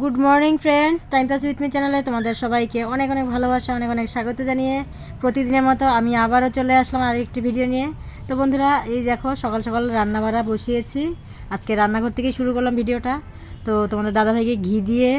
Good morning friends time pass with me চ্যানেলে তোমাদের সবাইকে অনেক অনেক ভালোবাসা, অনেক অনেক স্বাগত জানিয়ে প্রতিদিনের মতো আমি আবারও চলে আসলাম আর একটি ভিডিও নিয়ে। তো বন্ধুরা, এই দেখো, সকাল সকাল রান্না বাড়া বসিয়েছি। আজকে রান্নাঘর থেকেই শুরু করলাম ভিডিওটা। তো তোমাদের দাদাভাইকে ঘি দিয়ে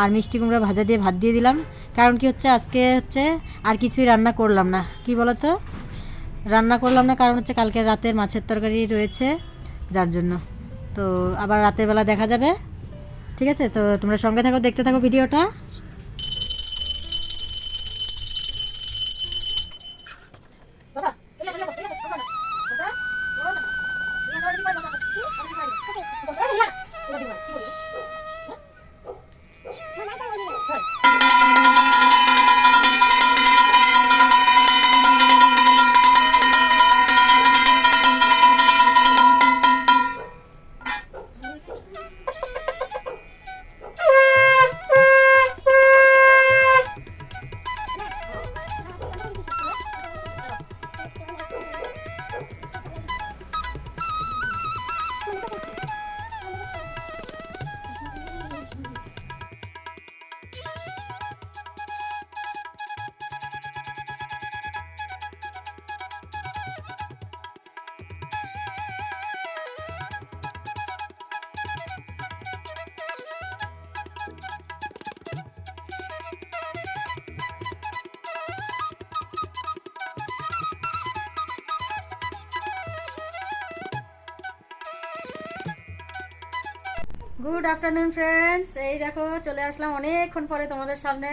আর মিষ্টি কুমড়া ভাজা দিয়ে ভাত দিয়ে দিলাম। কারণ কি হচ্ছে, আজকে হচ্ছে আর কিছুই রান্না করলাম না। কি বলো তো রান্না করলাম না, কারণ হচ্ছে কালকে রাতের মাছের তরকারি রয়েছে, যার জন্য। তো আবার রাতের বেলা দেখা যাবে। ঠিক আছে? তো তোমরা সঙ্গে থাকো দেখতে থাকো ভিডিওটা। গুড আফটারনুন ফ্রেন্ডস এই দেখো চলে আসলাম অনেকক্ষণ পরে তোমাদের সামনে।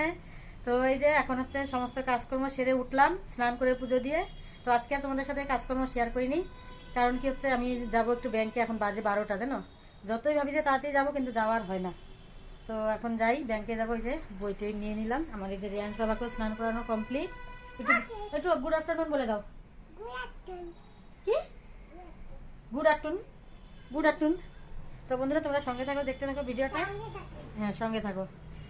তো এই যে এখন হচ্ছে সমস্ত কাজকর্ম সেরে উঠলাম স্নান করে পুজো দিয়ে। তো আজকে আর তোমাদের সাথে কাজকর্ম শেয়ার করিনি। কারণ কি হচ্ছে আমি যাব একটু ব্যাংকে এখন বাজে বারোটা জানো? যতই ভাবি যে তাড়াতাড়ি যাব কিন্তু যাওয়ার হয় না। তো এখন যাই ব্যাংকে যাব এই যে বই টই নিয়ে নিলাম। আমার এই যে রিয়াংশ বাবাকেও স্নান করানো কমপ্লিট একটু একটু গুড আফটারনুন বলে দাও। কি? গুড আফটারনুন গুড আফটারনুন তো বন্ধুরা তোমরা সঙ্গে থাকো দেখতে থাকো ভিডিওটা। হ্যাঁ সঙ্গে থাকো।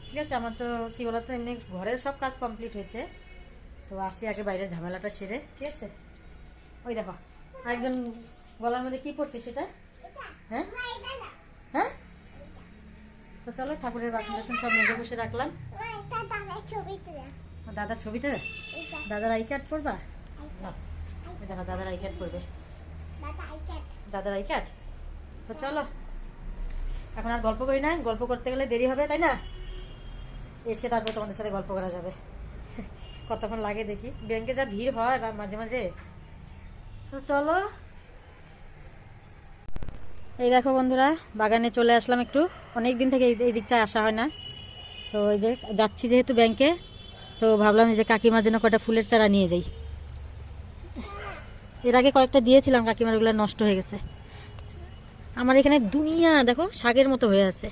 ঠিক আছে আমার তো কি বলতো এমনি ঘরের সব কাজ কমপ্লিট হয়েছে। তো আসি আগে বাইরের ঝামেলাটা সেরে ঠিক আছে? ওই দেখো আরেকজন গলার মধ্যে কি পড়ছে সেটা? হ্যাঁ? হ্যাঁ? তো চলো ঠাকুরের বাসন টাসন সব মেজে বসে রাখলাম। ও দাদার ছবিটা দাদার আই কার্ড এই দেখো দাদার আই কার্ড করবে দাদার আই কার্ড তো চলো এখন আর গল্প করি না, গল্প করতে গেলে দেরি হবে, তাই না? এসে তারপর তোমাদের সাথে গল্প করা যাবে। কতক্ষণ লাগে দেখি। ব্যাংকে যা ভিড় হয় বা মাঝে মাঝে। তো চলো। এই দেখো বন্ধুরা, বাগানে চলে আসলাম একটু। অনেক দিন থেকে এই- দিকটায় আসা হয় না। তো এই যে যাচ্ছি যেহেতু ব্যাংকে, তো ভাবলাম যে কাকিমার জন্য কয়টা ফুলের চারা নিয়ে যাই। এর আগে কয়েকটা দিয়েছিলাম, কাকিমার ওগুলো নষ্ট হয়ে গেছে। আমার এখানে দুনিয়া দেখো শাকের মতো হয়ে আছে।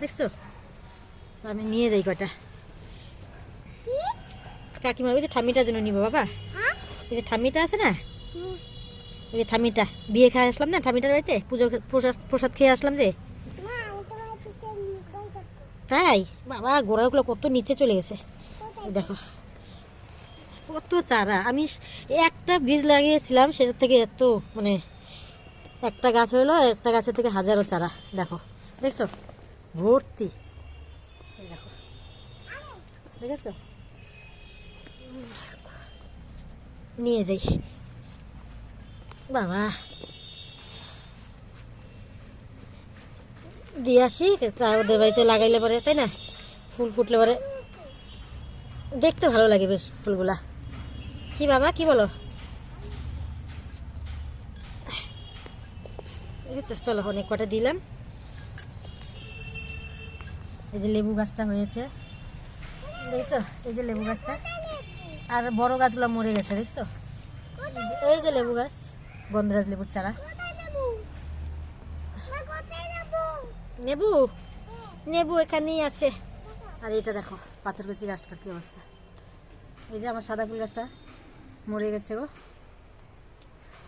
দেখছ? আমি নিয়ে যাই কয়টা। কাকিমা ওই যে ঠামিটার জন্য নিবো বাবা। এই যে ঠামিটা আছে না? ওই যে ঠামিটা বিয়ে খেয়ে আসলাম না ঠামিটার বাড়িতে? পুজো প্রসাদ প্রসাদ খেয়ে আসলাম যে? তাই? বাবা গোড়াগুলো কত নিচে চলে গেছে। দেখো। কত চারা। আমি একটা বীজ লাগিয়েছিলাম সেটার থেকে এত মানে একটা গাছ হইল, একটা গাছের থেকে হাজারো চারা। দেখো, দেখছ? ভর্তি। দেখো। দেখেছ? নিয়ে যাই। বাবা। দিয়ে আসি ওদের বাড়িতে লাগাইলে পরে, তাই না? ফুল ফুটলে পরে। দেখতে ভালো লাগে বেশ ফুলগুলা। কি বাবা, কি বলো? দেখেছ চলো, অনেক কটা দিলাম। এই যে লেবু গাছটা হয়েছে। দেখছ? এই যে লেবু গাছটা। আর বড় গাছগুলো মরে গেছে, দেখছ? এই যে- লেবু গাছ, গন্ধরাজ লেবুর চারা। নেবু? নেবু এখানেই আছে। আর এটা দেখো, পাথর পাথরকুচি গাছটার কি অবস্থা। এই যে আমার সাদা ফুল গাছটা মরে গেছে গো।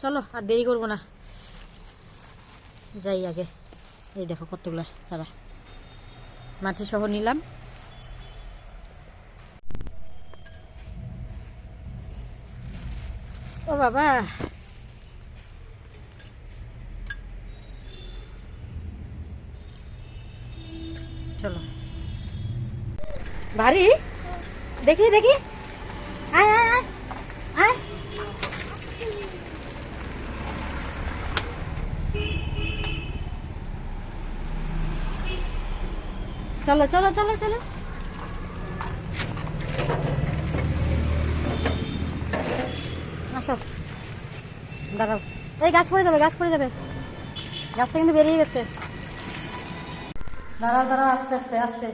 চলো, আর দেরি করব না। যাই আগে। এই দেখো কতগুলো চারা। মাটি সহ নিলাম। ও বাবা। চলো। ভারী দেখি দেখি। চলো চলো চলো চলো। আসো। দাঁড়াও। এই গাছ পড়ে যাবে, গাছ পড়ে যাবে। গাছটা কিন্তু বেরিয়ে গেছে। দাঁড়াও দাঁড়াও, আস্তে আস্তে আস্তে।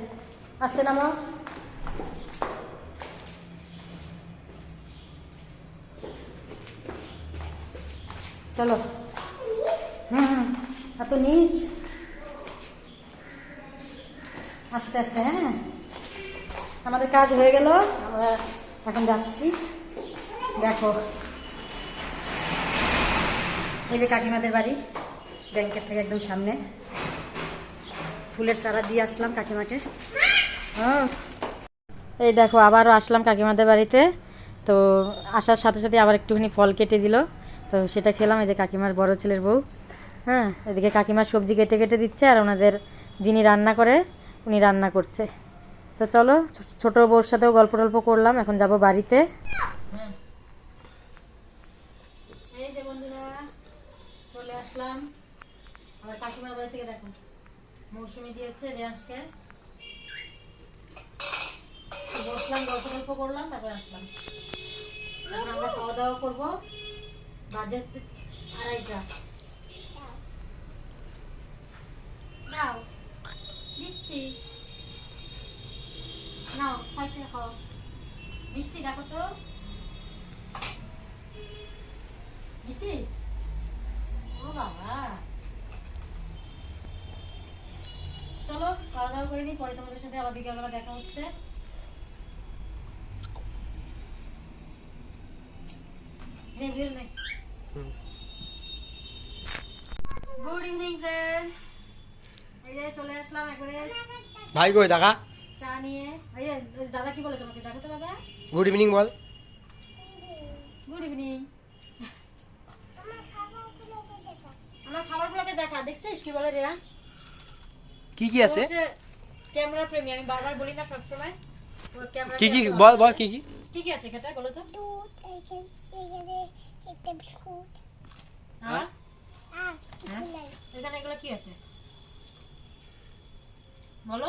আস্তে নামো চলো। হুম। এত নিচ। আস্তে আস্তে হ্যাঁ? আমাদের কাজ হয়ে গেল, আমরা এখন যাচ্ছি। দেখো, এই যে কাকিমাদের বাড়ি, ব্যাংকের থেকে একদম সামনে। ফুলের চারা দিয়ে আসলাম কাকিমাকে। হ্যাঁ। এই দেখো, আবারও আসলাম কাকিমাদের বাড়িতে। তো আসার সাথে সাথে আবার একটুখানি ফল কেটে দিল। তো সেটা খেলাম, এই যে কাকিমার বড় ছেলের বউ। হ্যাঁ এদিকে কাকিমার সবজি কেটে কেটে দিচ্ছে আর ওনাদের যিনি রান্না করে উনি রান্না করছে। তো চলো ছোট বউর সাথেও গল্প টল্প করলাম এখন যাব বাড়িতে। এই যে বন্ধুরা চলে আসলাম। আমার কাকিমার বাড়ি থেকে দেখো মৌসুমি দিয়েছে রেয়াসকে বসলাম গল্প টল্প করলাম তারপর আসলাম। এখন আমরা খাওয়া দাওয়া করব। বাজে আড়াইটা। দাও। দিচ্ছি নাও খাইতে খাও। মিষ্টি দেখো তো। মিষ্টি? ও বাবা। চলো খাওয়া দাওয়া করে নিই পরে তোমাদের সাথে আবার বিকালবেলা দেখা হচ্ছে। নে নে গুড ইভিনিং ফ্রেন্ডস। এই যে চলে আসলাম একবারে ভাই কই দেখা চা নিয়ে। এই দাদা কি বলে তোমাকে? দেখো তো বাবা গুড ইভিনিং বল। গুড ইভিনিং আমার খাবারগুলোকে দেখা। দেখছিস কি বলে রেয়া? কি কি আছে? ক্যামেরা প্রেমী আমি বারবার বলি না সবসময়। ও ক্যামেরা কি কি? বল বল কি কি? কি কি আছে খেতে বলো তো? Biscuit. হ্যাঁ? Huh? like এখানে এগুলো কি আছে? বলো।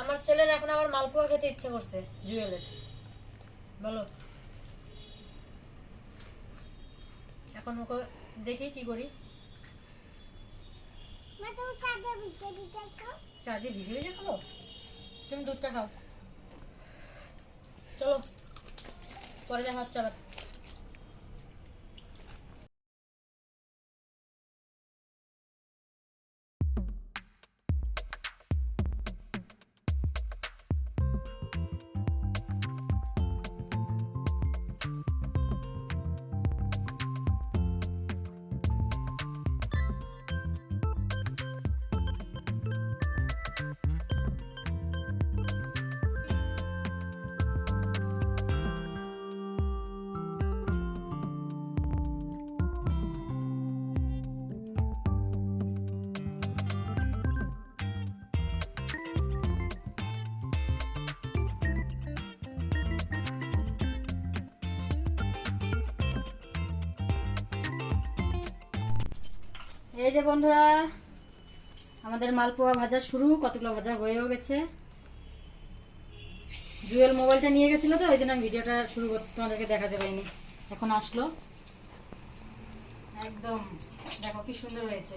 আমার ছেলের এখন আবার মালপোয়া খেতে ইচ্ছে করছে জুয়েলের। বলো। এখন ওকে দেখি কি করি। চা দিয়ে ভিজে ভিজে খাব? তুমি দুধটা খাও। চলো পরে দেখা হচ্ছে আবার। এই যে বন্ধুরা, আমাদের মালপোয়া ভাজা শুরু, কতগুলো ভাজা হয়েও গেছে। জুয়েল মোবাইলটা নিয়ে গেছিল তো, ওই জন্য আমি ভিডিওটা শুরু করতে তোমাদেরকে দেখাতে পারিনি। এখন আসলো। একদম, দেখো কি সুন্দর হয়েছে।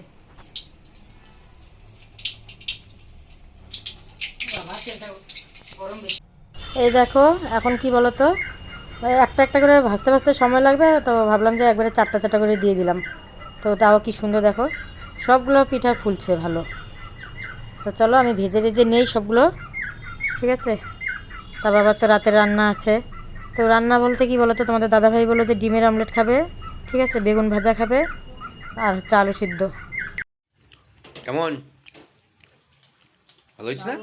এই দেখো, এখন কি বলো তো একটা একটা করে ভাজতে ভাজতে সময় লাগবে, তো ভাবলাম যে একবারে চারটা চারটা করে দিয়ে দিলাম। তো তাও কি সুন্দর দেখো। সবগুলো পিঠা ফুলছে ভালো। তো চলো আমি ভেজে ভেজে নেই সবগুলো ঠিক আছে? তারপর আবার তো রাতের রান্না আছে। তো রান্না বলতে কি বলো তো তোমাদের দাদাভাই বলো যে ডিমের অমলেট খাবে ঠিক আছে? বেগুন ভাজা খাবে আর হচ্ছে আলু সিদ্ধ। কেমন? ভালো হয়েছে না?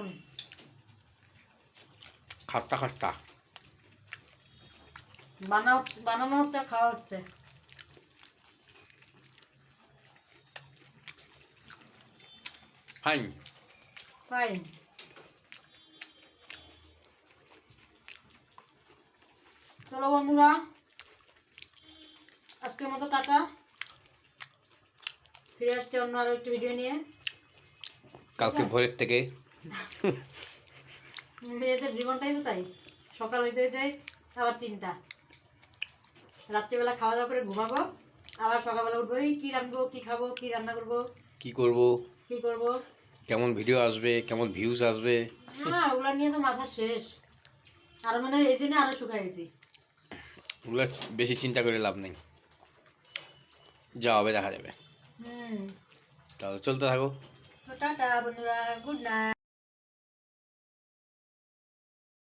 খাট্টা খাট্টা বানানো হচ্ছে খাওয়া হচ্ছে। ফাইন ফাইন চলো বন্ধুরা আজকের মতো টাটা। ফিরে আসছে অন্য আরও একটি ভিডিও নিয়ে। কালকে আচ্ছা। ভোরের থেকে। মেয়েদের জীবনটাই তো তাই। সকাল হইতে হইতে আবার চিন্তা রাত্রিবেলা খাওয়া দাওয়া করে ঘুমাবো আবার সকালবেলা উঠবো এই কি রাখব কি খাব কি রান্না করব কি করব? কি করব? কেমন ভিডিও আসবে কেমন ভিউজ আসবে? হ্যাঁ ওগুলা নিয়ে তো মাথা শেষ। আর মানে এই জন্য আরও শুকাই গেছি। ওগুলো বেশি চিন্তা করে লাভ নেই। যা হবে দেখা যাবে। হুম। তাহলে চলতে থাকো। টাটা বন্ধুরা। Good night.